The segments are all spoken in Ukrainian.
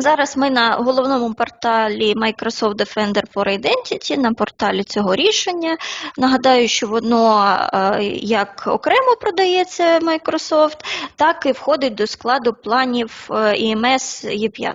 Зараз ми на головному порталі Microsoft Defender for Identity, на порталі цього рішення. Нагадаю, що воно е, як окремо продається Microsoft, так і входить до складу планів EMS Є5.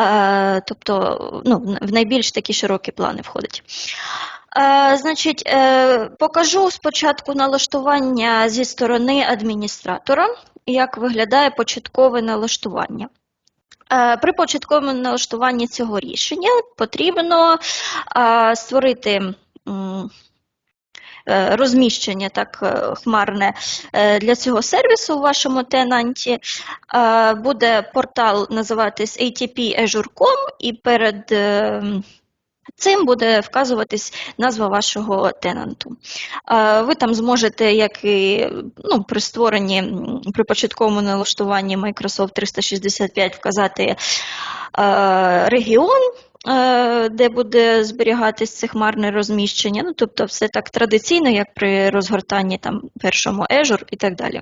Е, Тобто ну, в найбільш такі широкі плани входить. Е, Значить, е, покажу спочатку налаштування зі сторони адміністратора, як виглядає початкове налаштування. Е, При початковому налаштуванні цього рішення потрібно е, створити е, розміщення так хмарне для цього сервісу у вашому тенанті. Буде портал називатись ATP Azure.com і перед е, Цим буде вказуватись назва вашого тенанту. Ви там зможете, як і ну, при створенні при початковому налаштуванні Microsoft 365 вказати е, регіон, е, де буде зберігатись це хмарне розміщення. Ну, тобто, все так традиційно, як при розгортанні там першому Azure і так далі.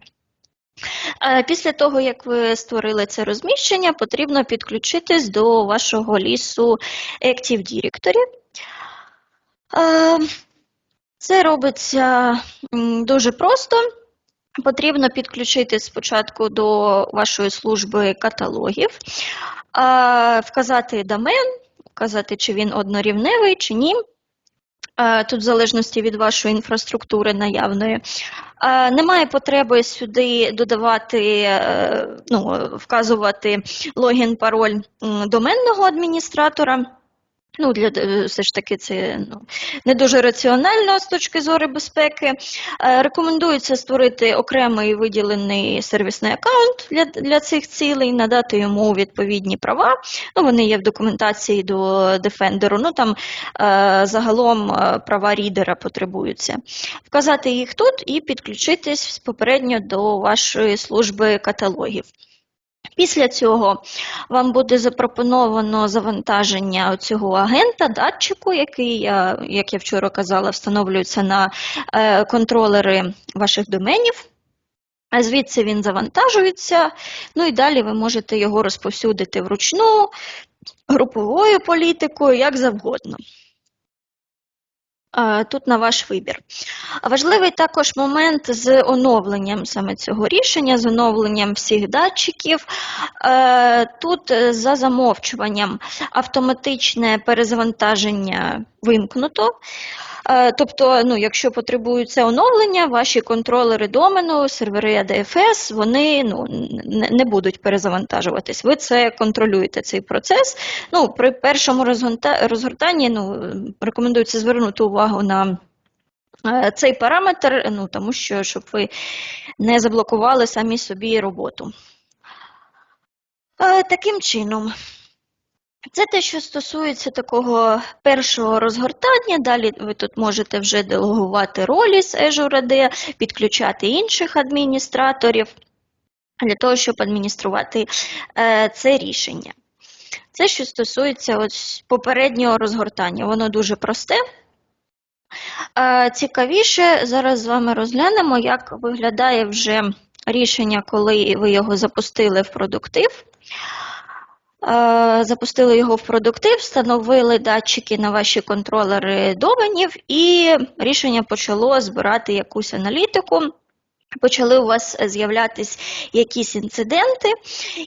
Е, Після того, як ви створили це розміщення, потрібно підключитись до вашого лісу Active Directory. Е, Це робиться дуже просто. Потрібно підключити спочатку до вашої служби каталогів, е, вказати домен, вказати, чи він однорівневий, чи ні. Е, Тут в залежності від вашої інфраструктури наявної. Е, Немає потреби сюди додавати, е, ну, вказувати логін, пароль доменного адміністратора. Ну, для, е, все ж таки, це ну, не дуже раціонально з точки зору безпеки. Е, Рекомендується створити окремий виділений сервісний аккаунт для, для цих цілей, надати йому відповідні права. Ну, вони є в документації до Defender. Ну, там е, загалом права рідера потребуються. Вказати їх тут і підключитись попередньо до вашої служби каталогів. Після цього вам буде запропоновано завантаження цього агента, датчику, який, як я вчора казала, встановлюється на е, контролери ваших доменів. Звідси він завантажується, ну і далі ви можете його розповсюдити вручну, груповою політикою, як завгодно. Тут на ваш вибір. Важливий також момент з оновленням саме цього рішення, з оновленням всіх датчиків. Е, Тут е, за замовчуванням автоматичне перезавантаження вимкнуто. Е, Тобто, ну, якщо потребується оновлення, ваші контролери домену, сервери ADFS, вони ну, не, будуть перезавантажуватись. Ви це контролюєте, цей процес. Ну, при першому розгортанні ну, рекомендується звернути увагу на е, цей параметр, ну, тому що щоб ви не заблокували самі собі роботу. Е, Таким чином. Це те, що стосується такого першого розгортання. Далі ви тут можете вже делегувати ролі з Azure AD, підключати інших адміністраторів для того, щоб адмініструвати е, це рішення. Це, що стосується ось попереднього розгортання, воно дуже просте. Е, Цікавіше, зараз з вами розглянемо, як виглядає вже рішення, коли ви його запустили в продуктив. Запустили його в продуктив, встановили датчики на ваші контролери доменів, і рішення почало збирати якусь аналітику. Почали у вас з'являтись якісь інциденти.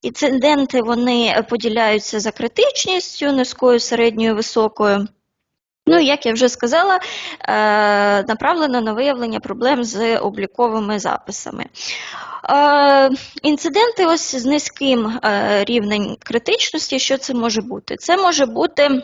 Інциденти вони поділяються за критичністю, низькою, середньою, високою. Ну, як я вже сказала, е, направлено на виявлення проблем з обліковими записами. Е, Інциденти ось з низьким е, рівнем критичності, що це може бути? Це може бути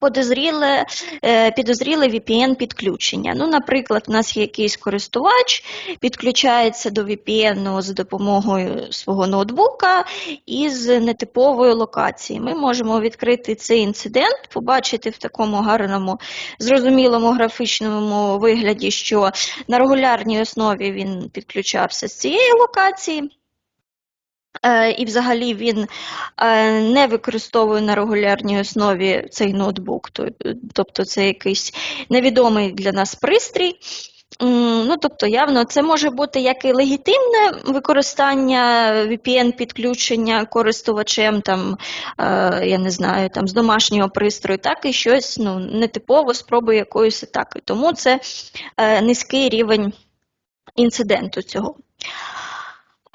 подозріле, е, підозріле VPN-підключення. Ну, наприклад, у нас є якийсь користувач, підключається до VPN за допомогою свого ноутбука із нетипової локації. Ми можемо відкрити цей інцидент, побачити в такому гарному, зрозумілому графічному вигляді, що на регулярній основі він підключався з цієї локації. Е, І взагалі він е, не використовує на регулярній основі цей ноутбук, тобто це якийсь невідомий для нас пристрій. Ну, тобто, явно, це може бути як і легітимне використання VPN-підключення користувачем, там, е, я не знаю, там, з домашнього пристрою, так і щось ну, нетипово спроби якоїсь атаки. Тому це низький рівень інциденту цього.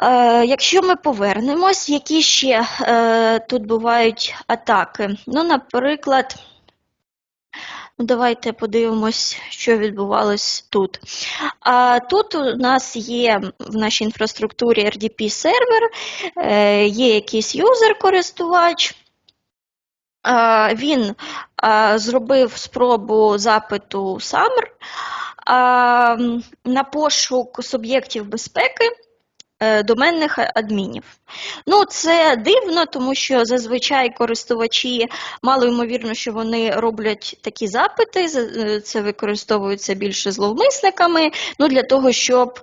Е, Якщо ми повернемось, які ще е, тут бувають атаки? Ну, наприклад, ну, давайте подивимось, що відбувалось тут. Тут у нас є в нашій інфраструктурі RDP-сервер, е, є якийсь юзер-користувач. Він зробив спробу запиту м, на пошук суб'єктів безпеки доменних адмінів. Ну, це дивно, тому що зазвичай користувачі мало ймовірно, що вони роблять такі запити. е, Це використовується більше зловмисниками. Ну, для того, щоб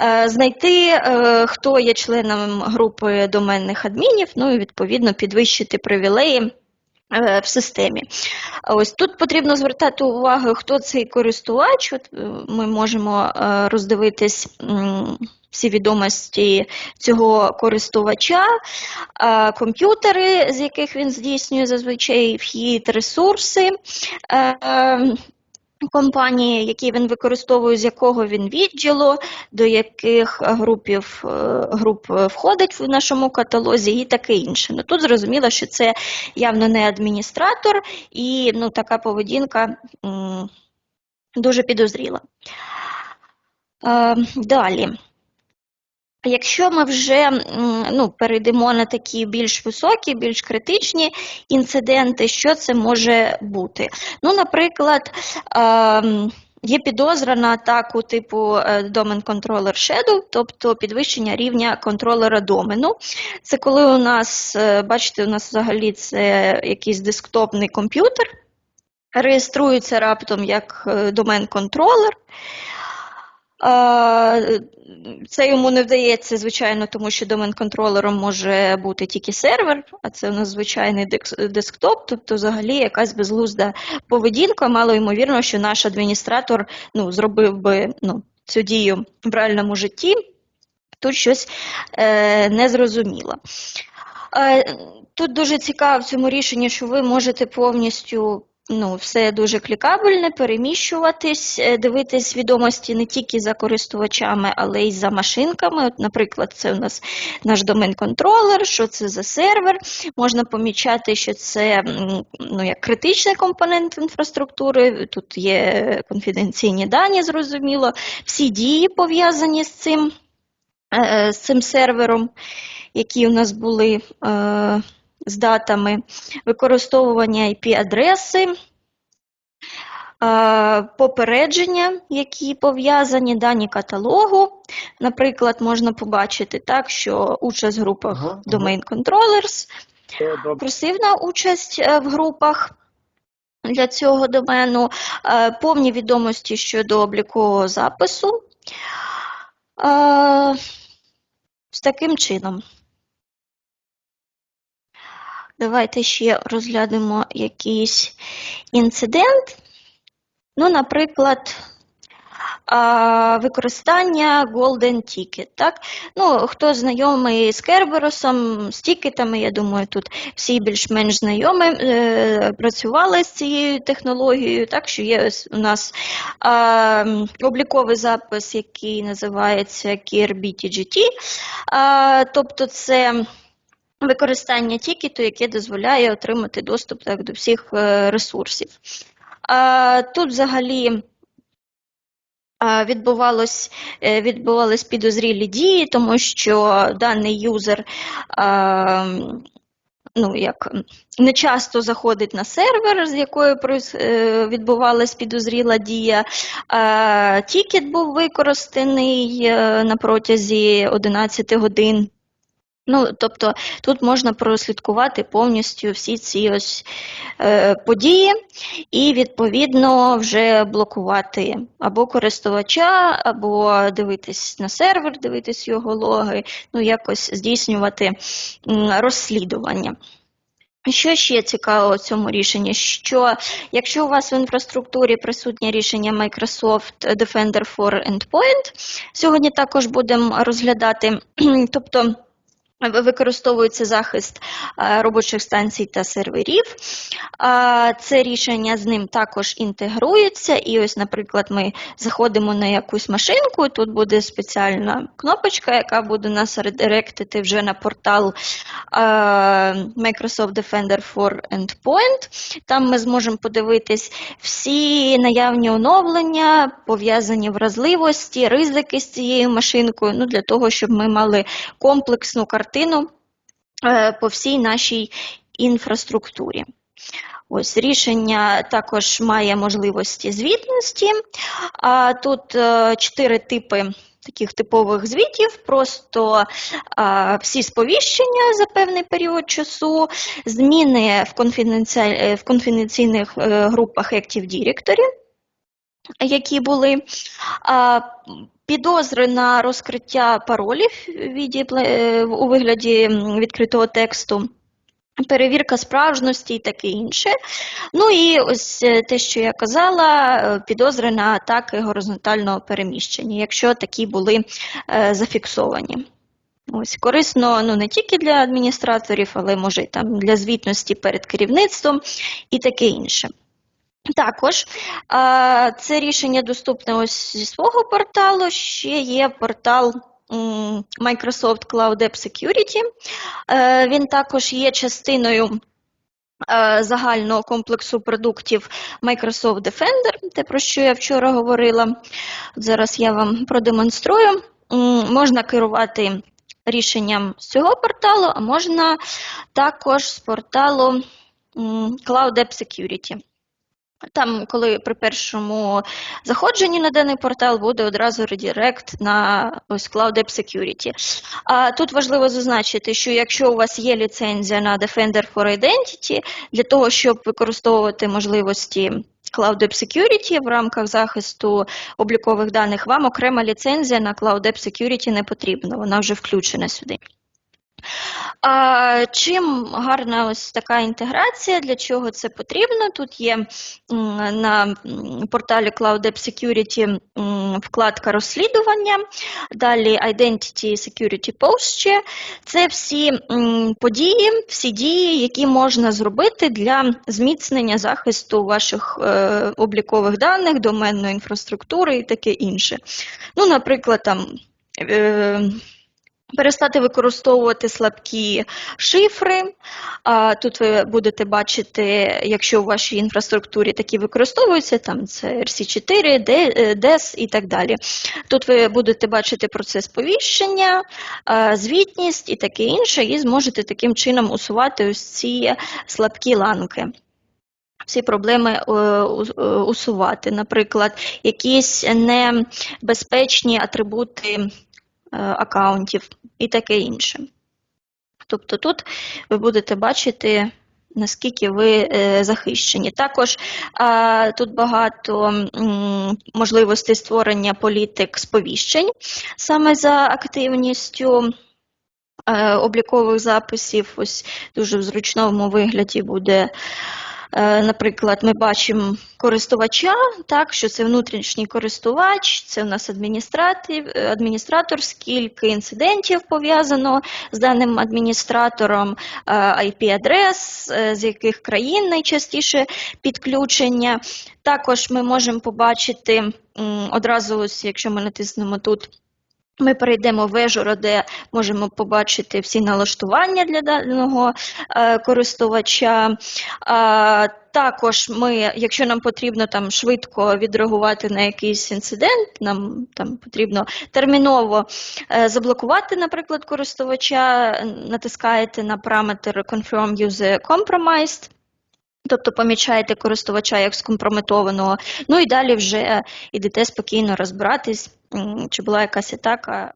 е, знайти, е, хто є членом групи доменних адмінів, ну і відповідно підвищити привілеї. е, В системі. Ось тут потрібно звертати увагу, хто цей користувач. От е, ми можемо е, роздивитись всі відомості цього користувача, е, комп'ютери, з яких він здійснює зазвичай вхід, ресурси. е, е, Компанії, які він використовує, з якого він відділу, до яких групів, е, груп входить в нашому каталозі і таке інше. Ну, тут зрозуміло, що це явно не адміністратор, і ну, така поведінка дуже підозріла. Е, далі. Якщо ми вже ну, перейдемо на такі більш високі, більш критичні інциденти, що це може бути? Ну, наприклад, є підозра на атаку типу е, Domain Controller Shadow, тобто підвищення рівня контролера домену. Це коли у нас, е, бачите, у нас взагалі це якийсь десктопний комп'ютер, реєструється раптом як домен-контролер. Це йому не вдається, звичайно, тому що домен-контролером може бути тільки сервер, а це у нас звичайний десктоп, тобто взагалі якась безглузда поведінка. Мало ймовірно, що наш адміністратор ну, зробив би ну, цю дію в реальному житті. Тут щось е, незрозуміло. Е, Тут дуже цікаво в цьому рішенні, що ви можете повністю ну, все дуже клікабельне, переміщуватись, е, дивитись відомості не тільки за користувачами, але й за машинками. От, наприклад, це у нас наш домен-контролер, що це за сервер. Можна помічати, що це ну, як критичний компонент інфраструктури. Тут є конфіденційні дані, зрозуміло, всі дії пов'язані з цим, е, з цим сервером, які у нас були. З датами, використовування IP-адреси, попередження, які пов'язані, дані каталогу. Наприклад, можна побачити так, що участь в групах Ага, ага. Domain Controllers, курсивна участь е, в групах для цього домену, е, повні відомості щодо облікового запису. Е, З таким чином. Давайте ще розглянемо якийсь інцидент. Ну, наприклад, використання Golden Ticket. Так? Ну, хто знайомий з Керберосом, з тікетами, я думаю, тут всі більш-менш знайомі, е, працювали з цією технологією, так що є у нас а, обліковий запис, який називається KRBTGT, а, тобто це використання тікету, яке дозволяє отримати доступ так, до всіх е, ресурсів. Тут взагалі відбувалось, е, відбувались підозрілі дії, тому що даний юзер ну, як, не часто заходить на сервер, з якою е, відбувалась підозріла дія. Тікет був використаний на протязі 11 годин. Ну, тобто тут можна прослідкувати повністю всі ці ось е, події і відповідно вже блокувати або користувача, або дивитись на сервер, дивитись його логи, ну якось здійснювати розслідування. Що ще цікаво у цьому рішенні? Що якщо у вас в інфраструктурі присутнє рішення Microsoft Defender for Endpoint, сьогодні також будемо розглядати, тобто використовується захист е, робочих станцій та серверів. Це рішення з ним також інтегрується. І ось, наприклад, ми заходимо на якусь машинку, тут буде спеціальна кнопочка, яка буде нас редиректити вже на портал е, Microsoft Defender for Endpoint. Там ми зможемо подивитись всі наявні оновлення, пов'язані вразливості, ризики з цією машинкою, ну, для того, щоб ми мали комплексну картину е, по всій нашій інфраструктурі. Ось рішення також має можливості звітності. А тут е, чотири типи таких типових звітів, просто а, всі сповіщення за певний період часу, зміни в, е, конфіденційних е, групах Active Directory, які були. Підозри на розкриття паролів е, у вигляді відкритого тексту, перевірка справжності і таке інше. Ну і ось е, те, що я казала, е, підозри на атаки горизонтального переміщення, якщо такі були зафіксовані. Ось корисно ну не тільки для адміністраторів, але може там для звітності перед керівництвом і таке інше. Також це рішення доступне ось зі свого порталу. Ще є портал Microsoft Cloud App Security. Е, Він також є частиною е, загального комплексу продуктів Microsoft Defender, те, про що я вчора говорила. Зараз я вам продемонструю. Можна керувати рішенням з цього порталу, а можна також з порталу Cloud App Security. Там, коли при першому заходженні на даний портал буде одразу редирект на ось Cloud App Security. А тут важливо зазначити, що якщо у вас є ліцензія на Defender for Identity, для того, щоб використовувати можливості Cloud App Security в рамках захисту облікових даних, вам окрема ліцензія на Cloud App Security не потрібна, вона вже включена сюди. Чим гарна ось така інтеграція, для чого це потрібно? Тут є на порталі Cloud App Security вкладка розслідування, далі Identity Security Posture. Це всі події, всі дії, які можна зробити для зміцнення захисту ваших е, облікових даних, доменної інфраструктури і таке інше. Ну, наприклад, там. Е, Перестати використовувати слабкі шифри. Тут ви будете бачити, якщо у вашій інфраструктурі такі використовуються, там це RC4, е, DES і так далі. Тут ви будете бачити процес повіщення, звітність і таке інше, і зможете таким чином усувати ось ці слабкі ланки. Всі проблеми е, е, усувати, наприклад, якісь небезпечні атрибути е, акаунтів і таке інше. Тобто тут ви будете бачити, наскільки ви е, захищені. Також тут багато можливостей створення політик сповіщень саме за активністю. е, Облікових записів, ось дуже в зручному вигляді буде Наприклад, ми бачимо користувача, так, що це внутрішній користувач, це у нас е, адміністратор, скільки інцидентів пов'язано з даним адміністратором, е, IP-адрес, е, з яких країн найчастіше підключення. Також ми можемо побачити одразу, якщо ми натиснемо тут. Ми перейдемо в Azure, де можемо побачити всі налаштування для даного е, користувача. А, також ми, якщо нам потрібно там швидко відреагувати на якийсь інцидент, нам там потрібно терміново е, заблокувати, наприклад, користувача, натискаєте на параметр Confirm User Compromised. Тобто помічаєте користувача як скомпрометованого, ну і далі вже ідете спокійно розбиратись, чи була якась атака